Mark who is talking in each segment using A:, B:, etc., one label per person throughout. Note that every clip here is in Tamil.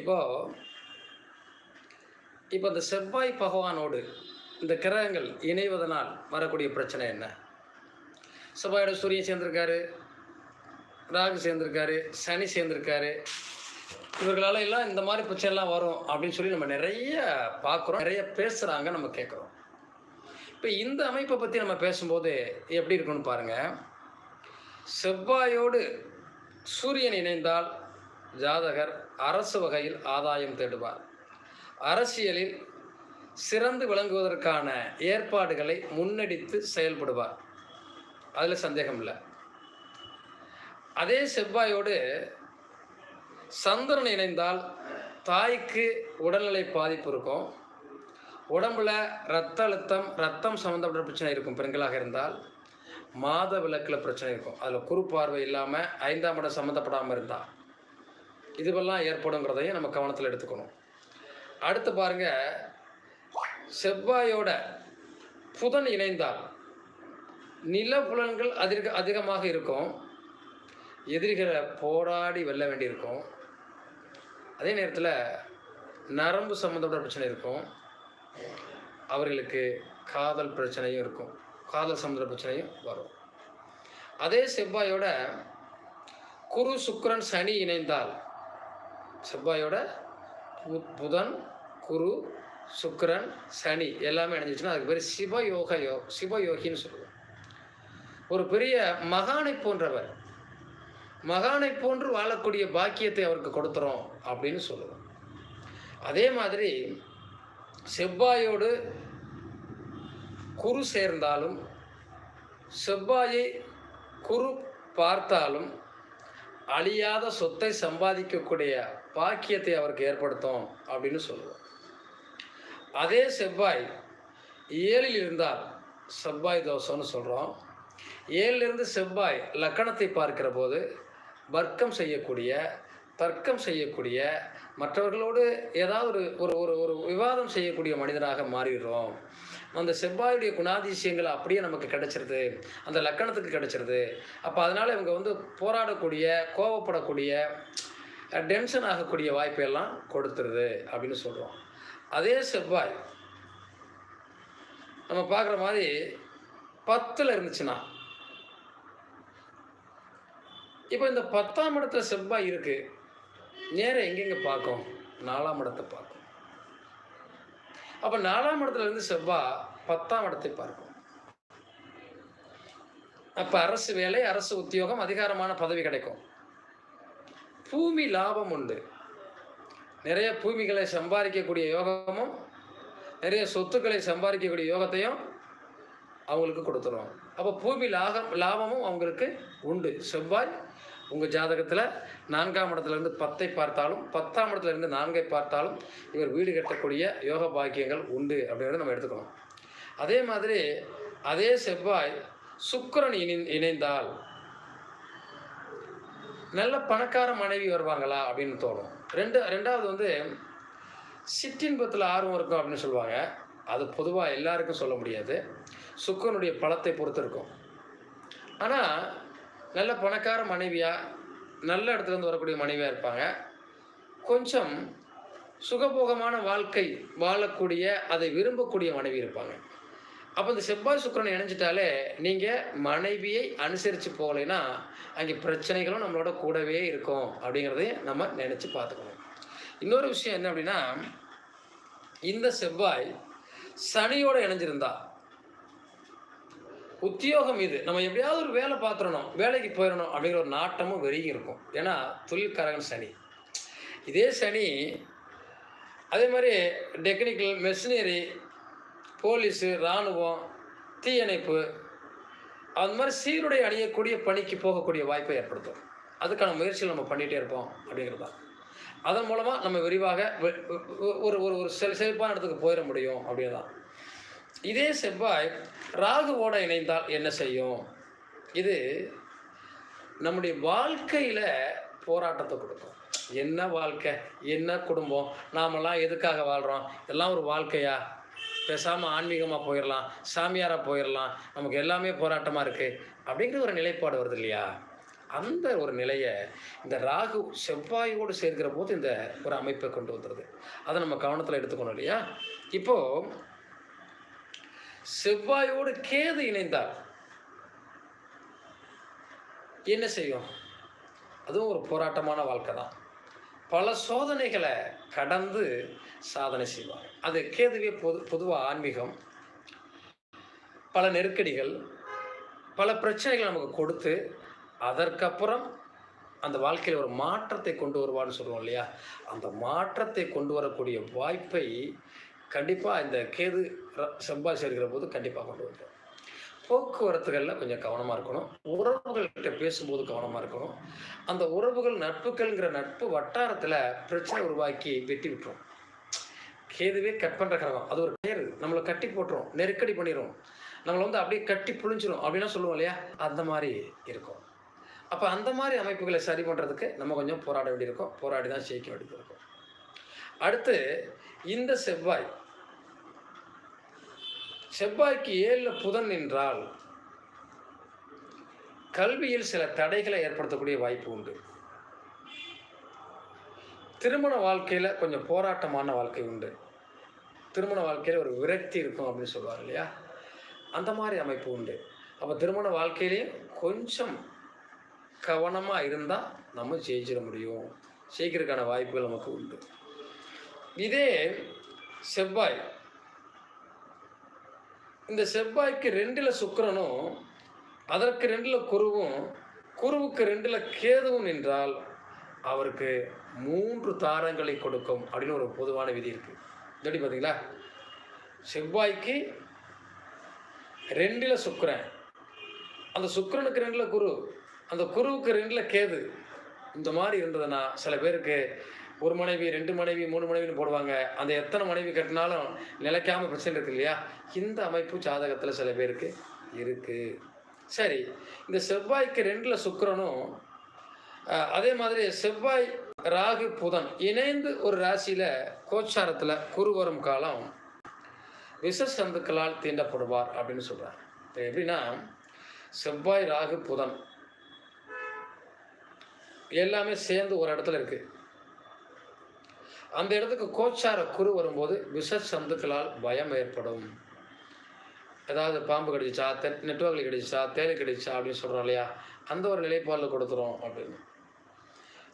A: இப்போ இப்போ இந்த செவ்வாய் பகவானோடு இந்த கிரகங்கள் இணைவதனால் வரக்கூடிய பிரச்சனை என்ன? செவ்வாயோட சூரியன் சேர்ந்திருக்காரு ராகு சேர்ந்திருக்காரு சனி சேர்ந்திருக்காரு. இவர்களால் எல்லாம் இந்த மாதிரி பிரச்சனைலாம் வரும் அப்படின்னு சொல்லி நம்ம நிறைய பார்க்குறோம் நிறைய பேசுகிறாங்க நம்ம கேட்குறோம். இப்போ இந்த அமைப்பை பற்றி நம்ம பேசும்போது எப்படி இருக்குன்னு பாருங்கள் செவ்வாயோடு சூரியன் இணைந்தால் ஜாதகர் அரசு வகையில் ஆதாயம் தேடுவார். அரசியலில் சிறந்து விளங்குவதற்கான ஏற்பாடுகளை முன்னெடுத்து செயல்படுவார். அதில் சந்தேகம் இல்லை. அதே செவ்வாயோடு சந்திரன் இணைந்தால் தாய்க்கு உடல்நிலை பாதிப்பு இருக்கும். உடம்புல ரத்த அழுத்தம் ரத்தம் சம்மந்தப்பட்ட பிரச்சனை இருக்கும். பெண்களாக இருந்தால் மாத விளக்கில் பிரச்சனை இருக்கும். அதில் குறுப்பார்வை இல்லாமல் ஐந்தாம் இடம் சம்மந்தப்படாமல் இருந்தால் இதுவெல்லாம் ஏற்படுங்கிறதையும் நம்ம கவனத்தில் எடுத்துக்கணும். அடுத்து பாருங்க செவ்வாயோட புதன் இணைந்தால் நில புலன்கள் அதிக அதிகமாக இருக்கும். எதிரிகளை போராடி வெல்ல வேண்டியிருக்கும். அதே நேரத்தில் நரம்பு சம்மந்தப்பட்ட பிரச்சனை இருக்கும். அவர்களுக்கு காதல் பிரச்சனையும் இருக்கும். காதல் சம்மந்த பிரச்சனையும் வரும். அதே செவ்வாயோட குரு சுக்கரன் சனி இணைந்தால் செவ்வாயோட பு- புதன் குரு சுக்கரன் சனி எல்லாமே இணைஞ்சிச்சுன்னா அதுக்கு பேர் சிவயோக யோ சிவயோகின்னு சொல்லுவோம். ஒரு பெரிய மகானை போன்றவர் மகானை போன்று வாழக்கூடிய பாக்கியத்தை அவருக்கு கொடுத்துறோம் அப்படின்னு சொல்லுவோம். அதே மாதிரி செவ்வாயோடு குரு சேர்ந்தாலும் செவ்வாயை குரு பார்த்தாலும் அழியாத சொத்தை சம்பாதிக்கக்கூடிய பாக்கியத்தை அவருக்கு ஏற்படுத்தும் அப்படின்னு சொல்லுவோம். அதே செவ்வாய் ஏழில் இருந்தால் செவ்வாய் தோசைன்னு சொல்கிறோம் ஏழிலிருந்து செவ்வாய் லக்கணத்தை பார்க்கிற போது வர்க்கம் செய்யக்கூடிய தர்க்கம் செய்யக்கூடிய மற்றவர்களோடு ஏதாவது ஒரு ஒரு ஒரு ஒரு விவாதம் செய்யக்கூடிய மனிதனாக மாறிடுறோம். அந்த செவ்வாயுடைய குணாதிசயங்கள் அப்படியே நமக்கு கிடைச்சிருது. அந்த லக்கணத்துக்கு கிடைச்சிருது. அப்போ அதனால் இவங்க வந்து போராடக்கூடிய கோவப்படக்கூடிய டென்ஷன் ஆகக்கூடிய வாய்ப்பையெல்லாம் கொடுத்துருது அப்படின்னு சொல்கிறோம் அதே செவ்வாய் நம்ம பார்க்குற மாதிரி பத்தில் இருந்துச்சுன்னா இப்போ இந்த பத்தாம் இடத்துல செவ்வாய் இருக்குது நேரம் எங்கெங்கே பார்க்கும்? நாலாம் இடத்தை பார்க்கும். அப்போ நாலாம் இடத்துல இருந்து செவ்வாய் பத்தாம் இடத்தை பார்க்கும். அப்போ அரசு வேலை அரசு உத்தியோகம் அதிகாரமான பதவி கிடைக்கும். பூமி லாபம் உண்டு. நிறைய பூமிகளை சம்பாதிக்கக்கூடிய யோகமும் நிறைய சொத்துக்களை சம்பாதிக்கக்கூடிய யோகத்தையும் அவங்களுக்கு கொடுத்துரும். அப்போ பூமி லாகம் லாபமும் அவங்களுக்கு உண்டு. செவ்வாய் உங்கள் ஜாதகத்தில் நான்காம் இடத்துலேருந்து பத்தை பார்த்தாலும் பத்தாம் இடத்துல இருந்து நான்கை பார்த்தாலும் இவர் வீடு கட்டக்கூடிய யோக பாக்கியங்கள் உண்டு அப்படிங்கிறத நம்ம எடுத்துக்கணும். அதே மாதிரி அதே செவ்வாய் சுக்கிரன் இணை இணைந்தால் நல்ல பணக்கார மனைவி வருவாங்களா அப்படின்னு தோணும். ரெண்டு ரெண்டாவது வந்து சிற்றின்பத்தில் ஆர்வம் இருக்கும் அப்படின்னு சொல்லுவாங்க. அது பொதுவாக எல்லாருக்கும் சொல்ல முடியாது. சுக்கனுடைய பலத்தை பொறுத்து இருக்கும். ஆனால் நல்ல பணக்கார மனைவியாக நல்ல இடத்துலேருந்து வரக்கூடிய மனைவியாக இருப்பாங்க. கொஞ்சம் சுகபோகமான வாழ்க்கை வாழக்கூடிய அதை விரும்பக்கூடிய மனைவி இருப்பாங்க. அப்போ இந்த செவ்வாய் சுக்கரன் இணைஞ்சிட்டாலே நீங்கள் மனைவியை அனுசரித்து போகலைன்னா அங்கே பிரச்சனைகளும் நம்மளோட கூடவே இருக்கும் அப்படிங்கிறதையும் நம்ம நினச்சி பார்த்துக்கணும். இன்னொரு விஷயம் என்ன அப்படின்னா இந்த செவ்வாய் சனியோட இணைஞ்சிருந்தா உத்தியோகம் இது. நம்ம எப்படியாவது ஒரு வேலை பார்த்துடணும் வேலைக்கு போயிடணும் அப்படிங்கிற ஒரு நாட்டமும் வெறியும் இருக்கும். ஏன்னா தொழில்காரகன் சனி. இதே சனி அதே மாதிரி டெக்னிக்கல் மெஷினரி போலீஸு இராணுவம் தீயணைப்பு அந்த மாதிரி சீருடை அணியக்கூடிய பணிக்கு போகக்கூடிய வாய்ப்பை ஏற்படுத்தும். அதுக்கான முயற்சிகள் நம்ம பண்ணிகிட்டே இருப்போம் அப்படிங்கிறது. தான் அதன் மூலமாக நம்ம விரிவாக வெ- ஒரு ஒரு ஒரு செல் செழிப்பான இடத்துக்கு போயிட முடியும் அப்படின்னு இதே செவ்வாய் ராகுவோட இணைந்தால் என்ன செய்யும்? இது நம்முடைய வாழ்க்கையில் போராட்டத்தை கொடுக்கும். என்ன வாழ்க்கை? என்ன குடும்பம்? நாமெல்லாம் எதுக்காக வாழ்கிறோம் இதெல்லாம் ஒரு வாழ்க்கையா? பேசாமல் ஆன்மீகமாக போயிடலாம் சாமியாராக போயிடலாம் நமக்கு எல்லாமே போராட்டமாக இருக்குது அப்படிங்கிற ஒரு நிலைப்பாடு வருது இல்லையா? அந்த ஒரு நிலையை இந்த ராகு செவ்வாயோடு சேர்க்கிற போது இந்த ஒரு அமைப்பை கொண்டு வந்துடுது அதை நம்ம கவனத்தில் எடுத்துக்கணும் இல்லையா? இப்போது செவ்வாயோடு கேது இணைந்தால் என்ன செய்யும்? அதுவும் ஒரு போராட்டமான வாழ்க்கை தான். பல சோதனைகளை கடந்து சாதனை செய்வார். அது கேதுவே பொது பொதுவாக ஆன்மீகம் பல நெருக்கடிகள் பல பிரச்சனைகள் நமக்கு கொடுத்து அதற்கப்புறம் அந்த வாழ்க்கையில் ஒரு மாற்றத்தை கொண்டு வருவான்னு சொல்லுவோம் இல்லையா? அந்த மாற்றத்தை கொண்டு வரக்கூடிய வாய்ப்பை கண்டிப்பாக இந்த கேது செவ்வாய் சேர்க்கிற போது கண்டிப்பாக கொண்டு வந்துடும் போக்குவரத்துகளில் கொஞ்சம் கவனமாக இருக்கணும். உறவுகள்கிட்ட பேசும்போது கவனமாக இருக்கணும். அந்த உறவுகள் நட்புகள்ங்கிற நட்பு வட்டாரத்தில் பிரச்சனை உருவாக்கி வெட்டி விட்டுரும். கேதுவே கட் பண்ணுற கிரகம். அது ஒரு பேர். நம்மளை கட்டி போட்டுரும். நெருக்கடி பண்ணிடும் நம்மளை வந்து அப்படியே கட்டி புழிஞ்சிடும் அப்படின்னா சொல்லுவோம் இல்லையா? அந்த மாதிரி இருக்கும். அப்போ அந்த மாதிரி அமைப்புகளை சரி பண்ணுறதுக்கு நம்ம கொஞ்சம் போராட வேண்டியிருக்கும். போராடி தான் ஜெயிக்க வேண்டியது இருக்கும் அடுத்து இந்த செவ்வாய். செவ்வாய்க்கு ஏழில் புதன் என்றால் கல்வியில் சில தடைகளை ஏற்படுத்தக்கூடிய வாய்ப்பு உண்டு. திருமண வாழ்க்கையில் கொஞ்சம் போராட்டமான வாழ்க்கை உண்டு. திருமண வாழ்க்கையில் ஒரு விரக்தி இருக்கும் அப்படின்னு சொல்லுவார் இல்லையா? அந்த மாதிரி அமைப்பு உண்டு. அப்போ திருமண வாழ்க்கையிலையும் கொஞ்சம் கவனமாக இருந்தால் நம்ம ஜெயிச்சிட முடியும். ஜெயிக்கிறதுக்கான வாய்ப்புகள் நமக்கு உண்டு. இதே செவ்வாய். இந்த செவ்வாய்க்கு ரெண்டில் சுக்கரனும் அதற்கு ரெண்டில் குருவும் குருவுக்கு ரெண்டில் கேதுவும் நின்றால் அவருக்கு மூன்று தாரங்களை கொடுக்கும் அப்படின்னு ஒரு பொதுவான விதி இருக்குது எப்படி பார்த்தீங்களா செவ்வாய்க்கு ரெண்டில் சுக்கரன். அந்த சுக்கரனுக்கு ரெண்டில் குரு. அந்த குருவுக்கு ரெண்டில் கேது. இந்த மாதிரி இருந்ததுன்னா சில பேருக்கு ஒரு மனைவி ரெண்டு மனைவி மூணு மனைவின்னு போடுவாங்க. அந்த எத்தனை மனைவி கட்டினாலும் நிலைக்காம பிரச்சனை இருக்கு இல்லையா? இந்த அமைப்பு ஜாதகத்தில் சில பேருக்கு இருக்குது சரி இந்த செவ்வாய்க்கு ரெண்டில் சுக்கரனும் அதே மாதிரி செவ்வாய் ராகு புதன் இணைந்து ஒரு ராசியில் கோச்சாரத்தில் குரு வரும் காலம் விஷ சந்துக்களால் தீண்டப்படுவார் அப்படின்னு சொல்கிறார் இப்போ எப்படின்னா செவ்வாய் ராகு புதன் எல்லாமே சேர்ந்து ஒரு இடத்துல இருக்குது அந்த இடத்துக்கு கோச்சார குரு வரும்போது விஷ சந்துக்களால் பயம் ஏற்படும். ஏதாவது பாம்பு கடிச்சா தெ நெட்வொர்க்கில் கடிச்சா தேலை கடிச்சா அப்படின்னு சொல்கிறோம் இல்லையா? அந்த ஒரு நிலைப்பாடில் கொடுத்துரும் அப்படின்னு.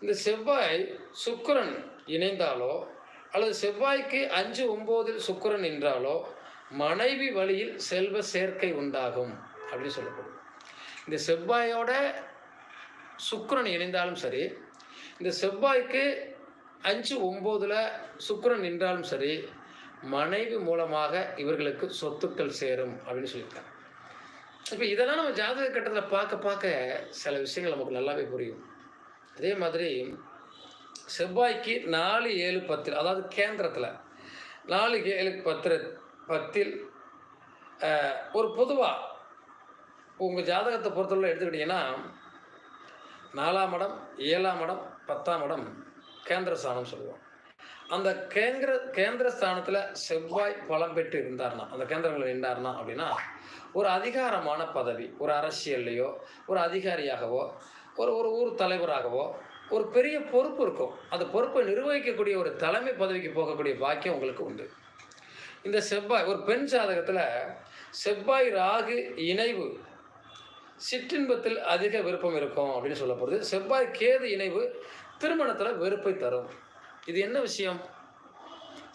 A: இந்த செவ்வாய் சுக்கிரன் இணைந்தாலோ அல்லது செவ்வாய்க்கு அஞ்சு ஒம்போதில் சுக்கரன் நின்றாலோ மனைவி வழியில் செல்வ சேர்க்கை உண்டாகும் அப்படின்னு சொல்லப்படும். இந்த செவ்வாயோட சுக்கரன் இணைந்தாலும் சரி இந்த செவ்வாய்க்கு அஞ்சு ஒம்போதில் சுக்கிரன் நின்றாலும் சரி மனைவி மூலமாக இவர்களுக்கு சொத்துக்கள் சேரும் அப்படின்னு சொல்லியிருக்காங்க. இப்போ இதெல்லாம் நம்ம ஜாதக கட்டத்தில் பார்க்க பார்க்க சில விஷயங்கள் நமக்கு நல்லாவே புரியும். அதே மாதிரி செவ்வாய்க்கு நாலு ஏழு பத்தில் அதாவது கேந்திரத்தில் நாலு ஏழு பத்து பத்தில் ஒரு பொதுவாக உங்கள் ஜாதகத்தை பொறுத்தவரை எடுத்துக்கிட்டிங்கன்னா நாலாம் இடம் ஏழாம் இடம் பத்தாம் இடம் கேந்திர ஸ்தானம் சொல்லுவோம். அந்த கேந்திர கேந்திர ஸ்தானத்தில் செவ்வாய் பலம் பெற்று இருந்தார்னா அந்த கேந்திரங்களில் நின்றார்னா அப்படின்னா ஒரு அதிகாரமான பதவி ஒரு அரசியல்லையோ ஒரு அதிகாரியாகவோ ஒரு ஒரு ஊர் தலைவராகவோ ஒரு பெரிய பொறுப்பு இருக்கும். அந்த பொறுப்பை நிர்வகிக்கக்கூடிய ஒரு தலைமை பதவிக்கு போகக்கூடிய பாக்கியம் உங்களுக்கு உண்டு. இந்த செவ்வாய் ஒரு பெண் ஜாதகத்தில் செவ்வாய் ராகு இணைவு சிற்றின்பத்தில் அதிக விருப்பம் இருக்கும் அப்படின்னு சொல்லப்படுது. செவ்வாய் கேது இணைவு திருமணத்தில் வெறுப்பை தரும். இது என்ன விஷயம்?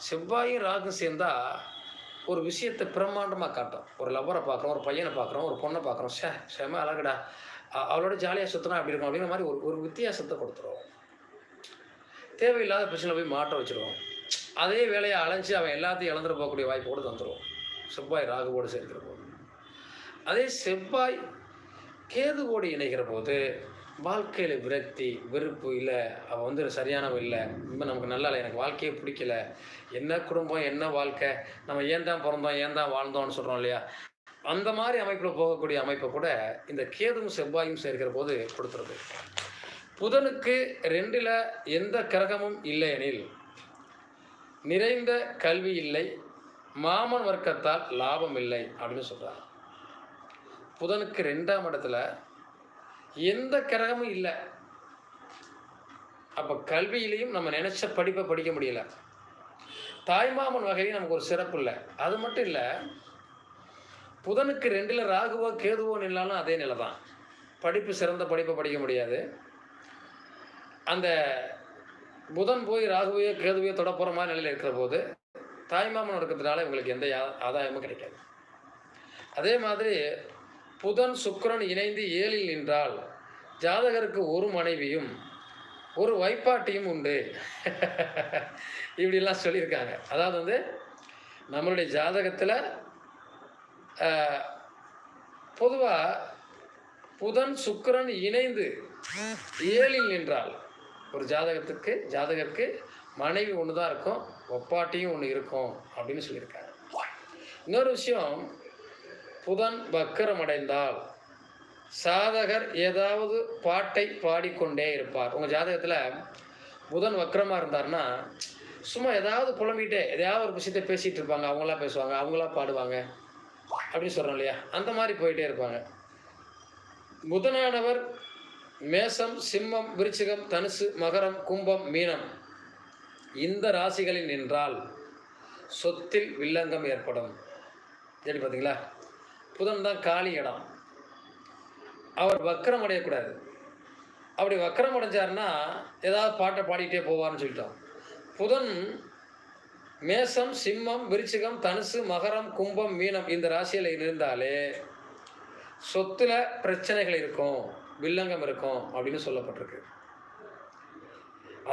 A: செவ்வாயும் ராகும் சேர்ந்தா ஒரு விஷயத்தை பிரம்மாண்டமாக காட்டும். ஒரு லவ்வரை பார்க்குறோம் ஒரு பையனை பார்க்குறோம் ஒரு பொண்ணை பார்க்குறோம். சே செம அழகடா. அவளோட ஜாலியாக சுற்றினா அப்படி இருக்கும் அப்படிங்கிற மாதிரி ஒரு ஒரு வித்தியாசத்தை கொடுத்துருவோம் தேவையில்லாத பிரச்சனை போய் மாட்ட வச்சுருவோம். அதே வேலையை அலைஞ்சு அவன் எல்லாத்தையும் இழந்துட்டு போகக்கூடிய வாய்ப்பு கூட தந்துடுவோம் செவ்வாய் ராகுவோடு சேர்க்கிற போது. அதே செவ்வாய் கேதுவோடு இணைகிற போது வாழ்க்கையில் விரக்தி வெறுப்பு இல்லை. அவள் வந்து சரியானவ இல்லை. இப்போ நமக்கு நல்லா இல்லை எனக்கு வாழ்க்கையே பிடிக்கல. என்ன குடும்பம் என்ன வாழ்க்கை? நம்ம ஏன் தான் பிறந்தோம் ஏன் தான் வாழ்ந்தோம்னு சொல்கிறோம் இல்லையா? அந்த மாதிரி அமைப்பில் போகக்கூடிய அமைப்பை கூட இந்த கேதும் செவ்வாயும் சேர்க்கிற போது கொடுத்துருது புதனுக்கு ரெண்டில் எந்த கிரகமும் இல்லை எனில் நிறைந்த கல்வி இல்லை. மாமன் வர்க்கத்தால் லாபம் இல்லை அப்படின்னு சொல்கிறாங்க புதனுக்கு ரெண்டாம் இடத்துல எந்த கிரகமும் இல்லை. அப்போ கல்வியிலையும் நம்ம நினச்ச படிப்பை படிக்க முடியல. தாய்மாமன் வகையிலையும் நமக்கு ஒரு சிறப்பு இல்லை. அது மட்டும் இல்லை புதனுக்கு ரெண்டில் ராகுவோ கேதுவோ நின்னாலும் அதே நிலை தான் படிப்பு சிறந்த படிப்பை படிக்க முடியாது. அந்த புதன் போய் ராகுவையோ கேதுவையோ தொட போகிற மாதிரி நிலையில் இருக்கிற போது தாய்மாமன் இருக்கிறதுனால இவங்களுக்கு எந்த யா- ஆதாயமும் கிடைக்காது. அதே மாதிரி புதன் சுக்கரன் இணைந்து ஏழில் நின்றால் ஜாதகருக்கு ஒரு மனைவியும் ஒரு வைப்பாட்டியும் உண்டு. இப்படிலாம் சொல்லியிருக்காங்க. அதாவது வந்து நம்மளுடைய ஜாதகத்தில் பொதுவாக புதன் சுக்கரன் இணைந்து ஏழில் நின்றால் ஒரு ஜாதகத்துக்கு ஜாதகருக்கு மனைவி ஒன்று தான் இருக்கும் ஒப்பாட்டியும் ஒன்று இருக்கும் அப்படின்னு சொல்லியிருக்காங்க. இன்னொரு விஷயம் புதன் வக்கரமடைந்தால் சாதகர் ஏதாவது பாட்டை பாடிக்கொண்டே இருப்பார். உங்கள் ஜாதகத்தில் புதன் வக்கரமாக இருந்தாருன்னா சும்மா ஏதாவது புலம்பிகிட்டே எதையாவது ஒரு விஷயத்தை பேசிகிட்டு இருப்பாங்க. அவங்களா பேசுவாங்க அவங்களா பாடுவாங்க. அப்படின்னு சொல்கிறோம் இல்லையா? அந்த மாதிரி போயிட்டே இருப்பாங்க. புதனானவர் மேசம் சிம்மம் விருச்சிகம் தனுசு மகரம் கும்பம் மீனம். இந்த ராசிகளில் நின்றால் சொத்தில் வில்லங்கம் ஏற்படும். சரி பார்த்தீங்களா? புதன் தான் காலி இடம். அவர் வக்கரம் அடையக்கூடாது. அப்படி வக்கரம் அடைஞ்சாருன்னா ஏதாவது பாட்டை பாடிக்கிட்டே போவார்னு சொல்லிட்டோம். புதன் மேசம் சிம்மம் விருச்சிகம் தனுசு மகரம் கும்பம் மீனம் இந்த ராசியில் இருந்தாலே சொத்துல பிரச்சனைகள் இருக்கும் வில்லங்கம் இருக்கும் அப்படின்னு சொல்லப்பட்டிருக்கு.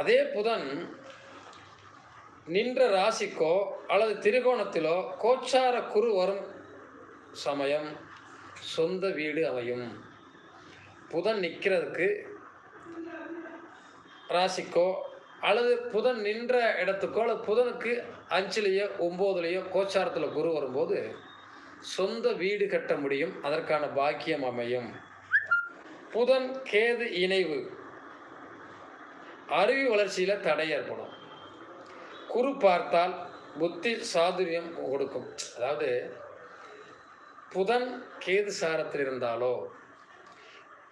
A: அதே புதன் நின்ற ராசிக்கோ அல்லது திரிகோணத்திலோ கோச்சார குரு வரும் சமயம் சொந்த வீடு அமையும். புதன் நிற்கிறதுக்கு ராசிக்கோ அல்லது புதன் நின்ற இடத்துக்கோ அல்லது புதனுக்கு அஞ்சுலேயோ ஒம்போதுலேயோ கோச்சாரத்தில் குரு வரும்போது சொந்த வீடு கட்ட முடியும். அதற்கான பாக்கியம் அமையும். புதன் கேது இணைவு. அறிவு வளர்ச்சியில் தடை ஏற்படும். குரு பார்த்தால் புத்தி சாதுரியம் கொடுக்கும். அதாவது புதன் கேது சாரத்தில் இருந்தாலோ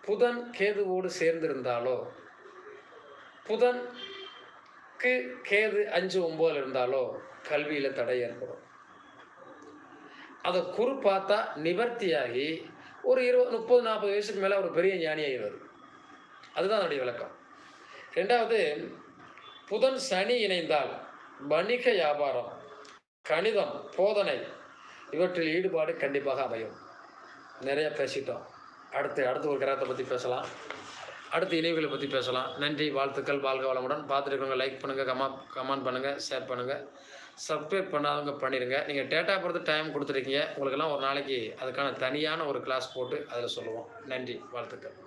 A: புதன் கேதுவோடு சேர்ந்திருந்தாலோ? புதன்க்கு கேது அஞ்சு ஒம்போதில் இருந்தாலோ? கல்வியில் தடை ஏற்படும். அதை குறு பார்த்தா நிவர்த்தியாகி ஒரு இருபது முப்பது நாற்பது வயசுக்கு மேலே ஒரு பெரிய ஞானியாகிடுவார் அதுதான் அதனுடைய விளக்கம். ரெண்டாவது புதன் சனி இணைந்தால் வணிக வியாபாரம் கணிதம் போதனை இவற்றில் ஈடுபாடு கண்டிப்பாக அமையும். நிறைய பேசிட்டோம். அடுத்து அடுத்து ஒரு கிரகத்தை பற்றி பேசலாம். அடுத்து இணைவுகளை பற்றி பேசலாம். நன்றி வாழ்த்துக்கள் வாழ்க வளமுடன். பார்த்துருக்கவங்க லைக் பண்ணுங்கள் கமா கமெண்ட் பண்ணுங்கள் ஷேர் பண்ணுங்கள் சப்ஸ்கிரைப் பண்ணாதவங்க பண்ணிடுங்க நீங்கள் டேட்டா பொறுத்து டைம் கொடுத்துருக்கீங்க. உங்களுக்கெல்லாம் ஒரு நாளைக்கு அதுக்கான தனியான ஒரு கிளாஸ் போட்டு அதில் சொல்லுவோம். நன்றி வாழ்த்துக்கள்.